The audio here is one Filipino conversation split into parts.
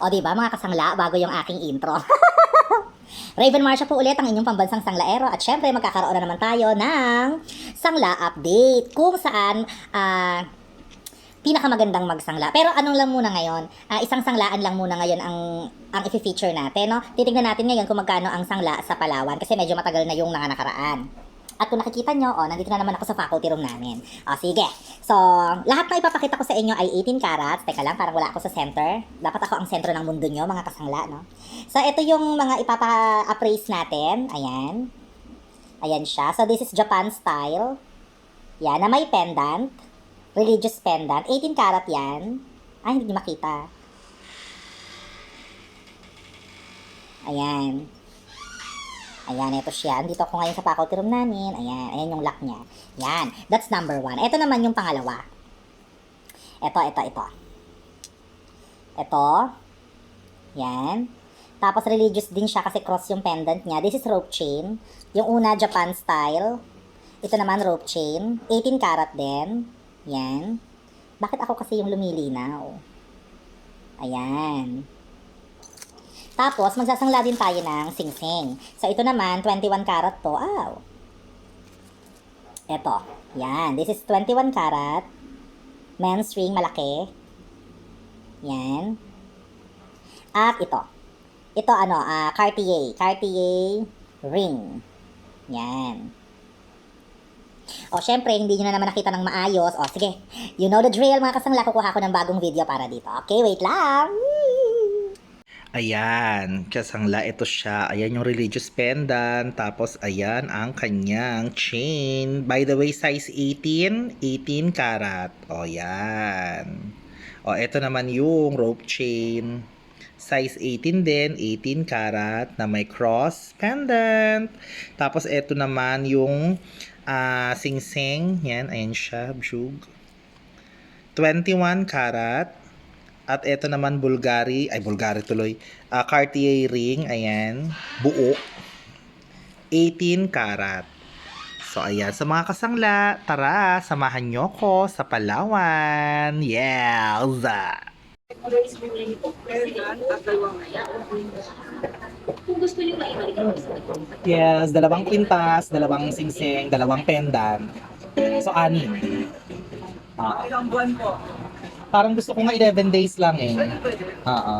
O di ba mga kasangla, bago yung aking intro. Raven Marsha po ulit ang inyong pambansang sanglaero at syempre magkakaroon na naman tayo ng sangla update kung saan ah, pinakamagandang magsangla. Pero anong lang muna ngayon? Ah, isang sanglaan lang muna ngayon ang ang i-feature natin, no? Titingnan natin ngayon kung magkano ang sangla sa Palawan kasi medyo matagal na yung mga nakaraan. At kung nakikita nyo, oh, nandito na naman ako sa faculty room namin. O, sige. So, lahat na ipapakita ko sa inyo ay 18 carats. Teka lang, parang wala ako sa center. Dapat ako ang sentro ng mundo nyo, mga kasangla, no? So, ito yung mga ipapa-appraise natin. Ayan. Ayan siya. So, this is Japan style. Yan, na may pendant. Religious pendant. 18 karat yan. Ay, hindi makita. Ayan. Ayan, ito siya. Dito ako ngayon sa faculty room namin. Ayan, ayan yung lock niya. Yan. That's number one. Ito naman yung pangalawa. Ito, ito, ito. Ito. Yan. Tapos religious din siya kasi cross yung pendant niya. This is rope chain. Yung una, Japan style. Ito naman, rope chain. 18 karat din. Yan. Bakit ako kasi yung lumilinaw? Ayan. Tapos, magsasangla din tayo ng sing-sing. So, ito naman, 21 karat to. Aw. Ito. Yan. This is 21 karat. Men's ring, malaki. Yan. At ito. Ito, ano, ah, Cartier. Cartier ring. Yan. O, syempre, hindi nyo na naman nakita ng maayos. O, sige. You know the drill, mga kasangla. Kukuha ko ng bagong video para dito. Okay, wait lang. Ayan, kasangla ito siya. Ayan yung religious pendant. Tapos ayan ang kanyang chain. By the way, size 18, 18 karat. O yan. O ito naman yung rope chain. Size 18 din, 18 karat na may cross pendant. Tapos ito naman yung ah, sing-sing. Yan, ayan siya, bjug. 21 karat. At ito naman Bulgari, ay Bulgari tuloy. Ah, Cartier ring, ayan, buo. 18 karat. So ayan, sa mga kasangla, tara, samahan nyo ko sa Palawan. Ang Yes, dalawang pintas, dalawang singsing, dalawang pendant. So, anim. Ah. Ilang buwan po? Parang gusto ko nga 11 days lang eh. Oo.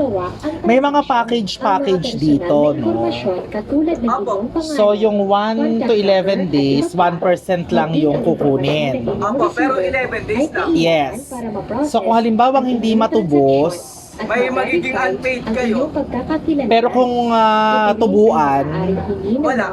Gawa ang May mga package-package dito, no? katulad ng pangalan. So, yung 1 to 11 days, 1% lang yung kukunin. Opo, pero 11 days lang. Yes. So, kung halimbawa hindi matubos, at May magiging unpaid kayo. pero kung ah, tubuan, Wala.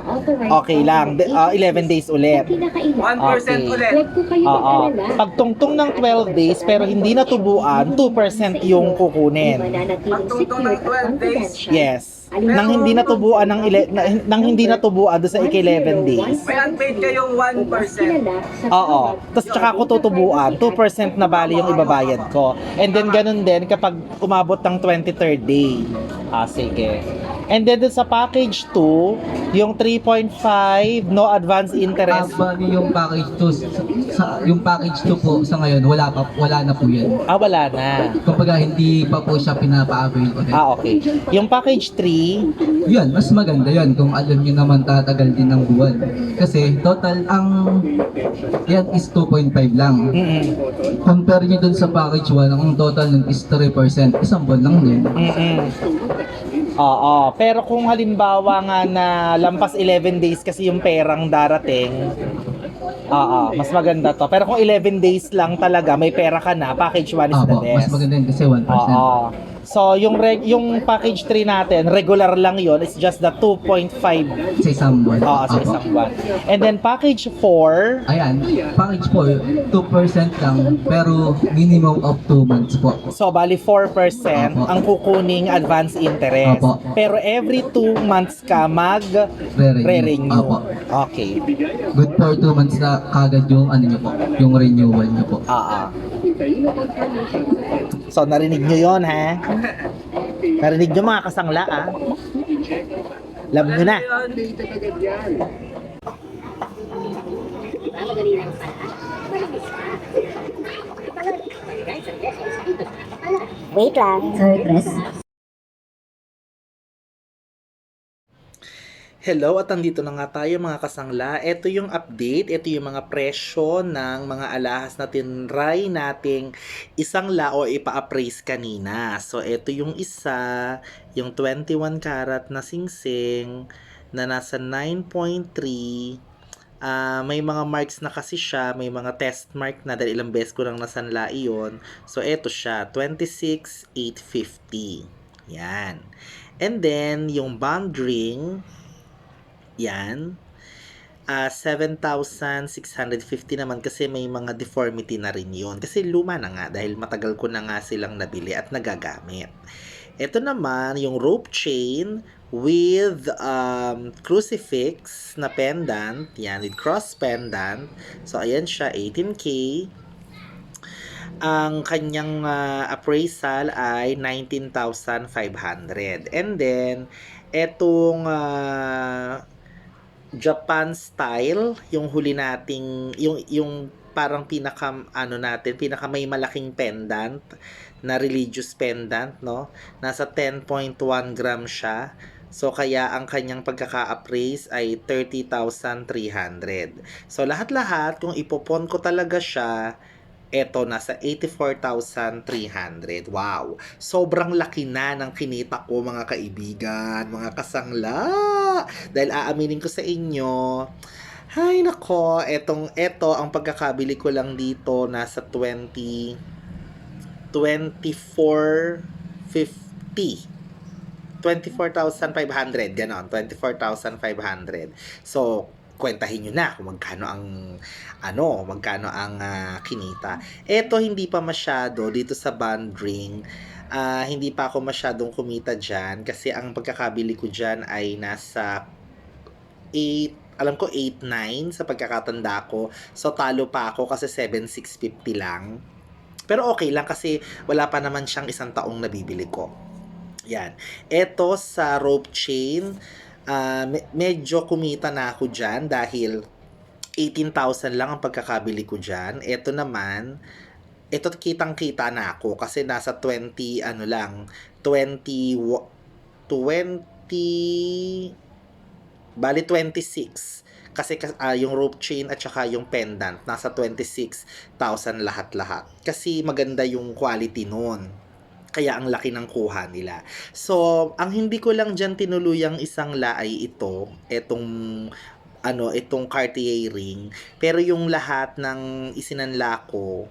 okay lang. De- ah, 11 days ulit. na kinakailangan. 1% Okay. ulit. Huwag po Oo. mag-alala. Pag tungtong ng 12 days pero hindi natubuan, 2% yung kukunin. Mananatiling Pag tungtong ng secure at 12 days, confidential. Yes. Nang hindi natubuan ng ile- na, nang hindi natubuan doon sa ik-11 days. May unpaid kayong 1%. Oo. Tapos tsaka ko tutubuan, 2% na bali yung ibabayad ko. And then ganun din kapag umabot ng 23rd day. Ah, sige. And then dun sa package 2, yung 3.5, no advance Ah, interest. bali yung package 2, sa, yung package 2 po sa ngayon, wala pa, wala na po yan. Ah, wala na. Kumbaga, hindi pa po siya pinapa-avail ulit. Ah, okay. Yung package 3, Yun, mas maganda yun kung alam nyo naman tatagal din ng buwan. Kasi total ang yan is 2.5 lang. mm Compare nyo dun sa package 1, ang total nun is 3%. Isang buwan lang din. mm Oo, pero kung halimbawa nga na lampas 11 days kasi yung perang darating, oo, mas maganda to. Pero kung 11 days lang talaga, may pera ka na, package 1 is the Apo, mas best. maganda yun kasi 1%. Oo. So, yung reg- yung package 3 natin, regular lang yon It's just the 2.5 Sa isang buwan. Oo, sa Opo. isang buwan. And then package 4, Ayan, package po, 2% lang, pero minimum of 2 months po. so bali 4% Opo. ang kukuning advance interest. Opo. Pero every 2 months ka mag Re-renew. re-renew. Opo. Okay. Good for 2 months na kagad yung ano nyo po, yung renewal nyo po. Ah, ah. So, narinig nyo yon ha? Narinig nyo mga kasangla, ah? Alam nyo na. Wait lang. Sorry, press. Hello at andito na nga tayo mga kasangla. Ito yung update, ito yung mga presyo ng mga alahas na tinry nating isang la o ipa-appraise kanina. So ito yung isa, yung 21 karat na singsing na nasa 9.3 Ah, may mga marks na kasi siya, may mga test mark na dahil ilang beses ko lang nasanla iyon. So, eto siya, 26,850. Yan. And then, yung bond ring, yan, ah 7,650 naman kasi may mga deformity na rin yun. Kasi luma na nga dahil matagal ko na nga silang nabili at nagagamit. Ito naman, yung rope chain with um, crucifix na pendant. Yan, with cross pendant. So, ayan siya, 18K. Ang kanyang ah, appraisal ay 19,500. And then, etong ah, Japan style, yung huli nating, yung, yung parang pinaka, ano natin, pinaka may malaking pendant na religious pendant, no? Nasa 10.1 gram siya. So, kaya ang kanyang pagkaka-appraise ay 30,300. So, lahat-lahat, kung ipopon ko talaga siya, eto, nasa 84,300. Wow! Sobrang laki na ng kinita ko, mga kaibigan, mga kasangla. Dahil aaminin ko sa inyo, ay nako, etong, eto, ang pagkakabili ko lang dito, nasa 20, 24,50. 24,500, ganon, 24,500. So, kwentahin nyo na kung magkano ang ano, magkano ang ah, kinita. Ito hindi pa masyado dito sa bond ring. ah, hindi pa ako masyadong kumita dyan kasi ang pagkakabili ko dyan ay nasa 8, alam ko 8-9 sa pagkakatanda ko. So talo pa ako kasi 7,650 lang. Pero okay lang kasi wala pa naman siyang isang taong nabibili ko. Yan. Ito sa rope chain, me- medyo kumita na ako dyan dahil 18,000 lang ang pagkakabili ko dyan. Ito naman, ito kitang-kita na ako kasi nasa 20, ano lang, 20, wa- 20, bali 26. Kasi kas- ah, yung rope chain at saka yung pendant, nasa 26,000 lahat-lahat. Kasi maganda yung quality nun. Kaya ang laki ng kuha nila. So, ang hindi ko lang dyan tinuluyang isang la ay ito. Etong ano, itong Cartier ring. Pero yung lahat ng isinanla ko,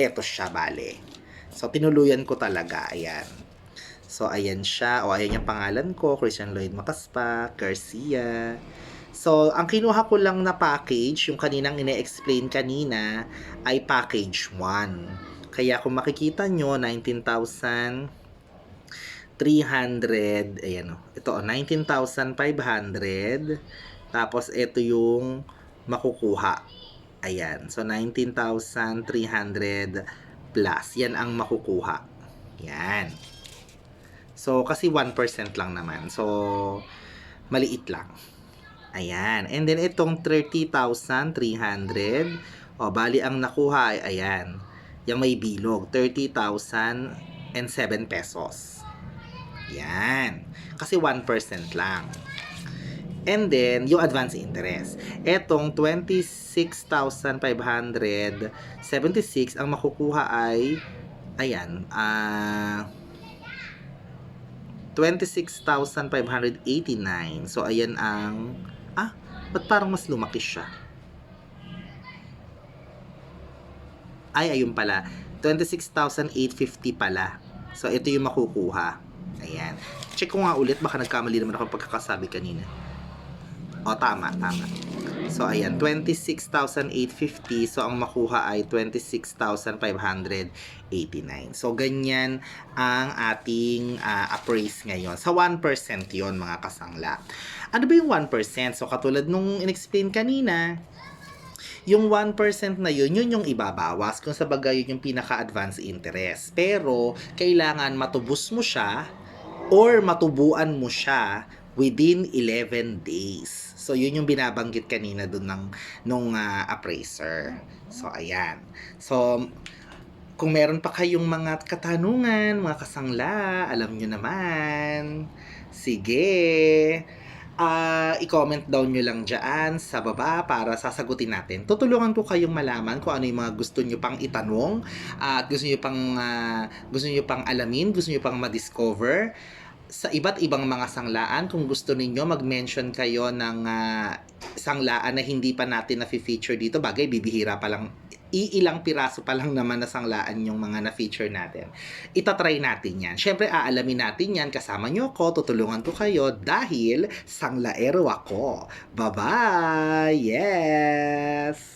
eto siya, bale. So, tinuluyan ko talaga. Ayan. So, ayan siya. O, ayan yung pangalan ko. Christian Lloyd Macaspa. Garcia. So, ang kinuha ko lang na package, yung kaninang ine-explain kanina, ay package 1. Kaya kung makikita nyo, 19,300. Ayan o. Ito, oh, 19,500. Tapos, ito yung makukuha. Ayan. So, 19,300 plus. Yan ang makukuha. Yan. So, kasi 1% lang naman. So, maliit lang. Ayan. And then, itong 30,300. O, bali ang nakuha ay, ayan. Yung may bilog. 30,007 pesos. Yan. Kasi 1% lang. And then, yung advance interest. Etong 26,576, ang makukuha ay, ayan, ah, 26,589. So, ayan ang, ah, ba't parang mas lumaki siya? Ay, ayun pala. 26,850 pala. So, ito yung makukuha. Ayan. Check ko nga ulit, baka nagkamali naman ako pagkakasabi kanina. O, tama, tama. So, ayan, 26,850. So, ang makuha ay 26,589. So, ganyan ang ating ah, appraise ngayon. Sa 1% yon mga kasangla. Ano ba yung 1%? So, katulad nung in-explain kanina, yung 1% na yun, yun yung ibabawas kung sa bagay yun yung pinaka-advance interest. Pero, kailangan matubos mo siya or matubuan mo siya within 11 days. So, yun yung binabanggit kanina dun ng, nung ah, appraiser. So, ayan. So, kung meron pa kayong mga katanungan, mga kasangla, alam nyo naman. Sige. Ah, i-comment down nyo lang dyan sa baba para sasagutin natin. Tutulungan ko kayong malaman kung ano yung mga gusto nyo pang itanong at gusto nyo pang ah, gusto nyo pang alamin, gusto nyo pang ma-discover sa iba't ibang mga sanglaan kung gusto ninyo mag-mention kayo ng ah, sanglaan na hindi pa natin na-feature dito bagay bibihira pa lang iilang piraso pa lang naman na sanglaan yung mga na-feature natin. Itatry natin yan. Siyempre, aalamin natin yan. Kasama nyo ako, tutulungan ko kayo dahil sanglaero ako. Bye-bye! Yes!